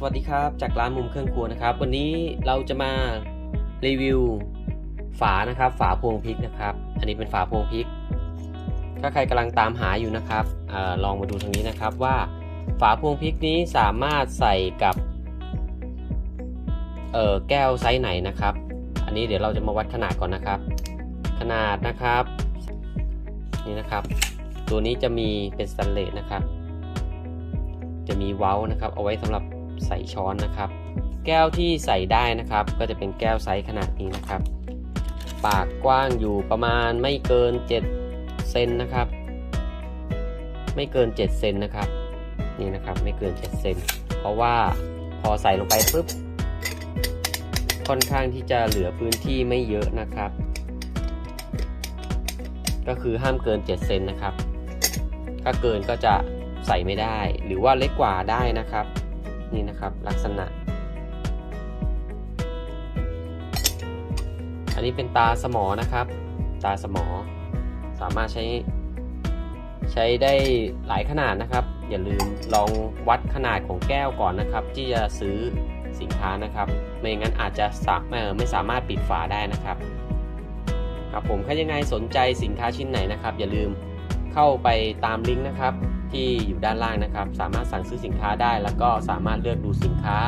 สวัสดีครับจากร้านมุมเครื่องครัวนะครับ วันนี้เราจะมารีวิวฝานะครับ ฝาพวงพริกนะครับ อันนี้เป็นฝาพวงพริก ถ้าใครกำลังตามหาอยู่นะครับอลองมาดูทางนี้นะครับว่าฝาพวงพริกนี้สามารถใส่กับแก้วไซส์ไหนนะครับ อันนี้เดี๋ยวเราจะมาวัดขนาดก่อนนะครับ ขนาดนะครับนี่นะครับ ตัวนี้จะมีเป็นสแตนเลสนะครับจะมีเว้านะครับ เอาไว้สำหรับ ใส่ช้อนนะครับ แก้วที่ใส่ได้นะครับ ก็จะเป็นแก้วไซส์ขนาดนี้นะครับ ปากกว้างอยู่ประมาณไม่เกิน 7 เซนนะครับ ไม่เกิน 7 เซนนะครับ นี่นะครับไม่เกิน 7 เซน เพราะว่าพอใส่ลงไปปุ๊บ ค่อนข้างที่จะเหลือพื้นที่ไม่เยอะนะครับ ก็คือห้ามเกิน 7 เซนนะครับ ถ้าเกินก็จะใส่ไม่ได้ หรือว่าเล็กกว่าได้นะครับ นี่นะครับลักษณะ อันนี้เป็นตาสมอนะครับ ตาสมอ สามารถใช้ ใช้ได้หลายขนาดนะครับ อย่าลืมลองวัดขนาดของแก้วก่อนนะครับ ที่จะซื้อสินค้านะครับ ไม่งั้นอาจจะสามเอ่อไม่สามารถปิดฝาได้นะครับครับผมถ้ายังไงสนใจสินค้าชิ้นไหนนะครับ อย่าลืมเข้าไปตามลิงก์นะครับ ที่อยู่ด้านล่างนะครับ สามารถสั่งซื้อสินค้าได้ แล้วก็สามารถเลือกดูสินค้า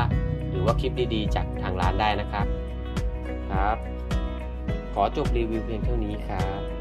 หรือว่าคลิปดีๆ จากทางร้านได้นะครับครับ ขอจบรีวิวเพียงเท่านี้ครับ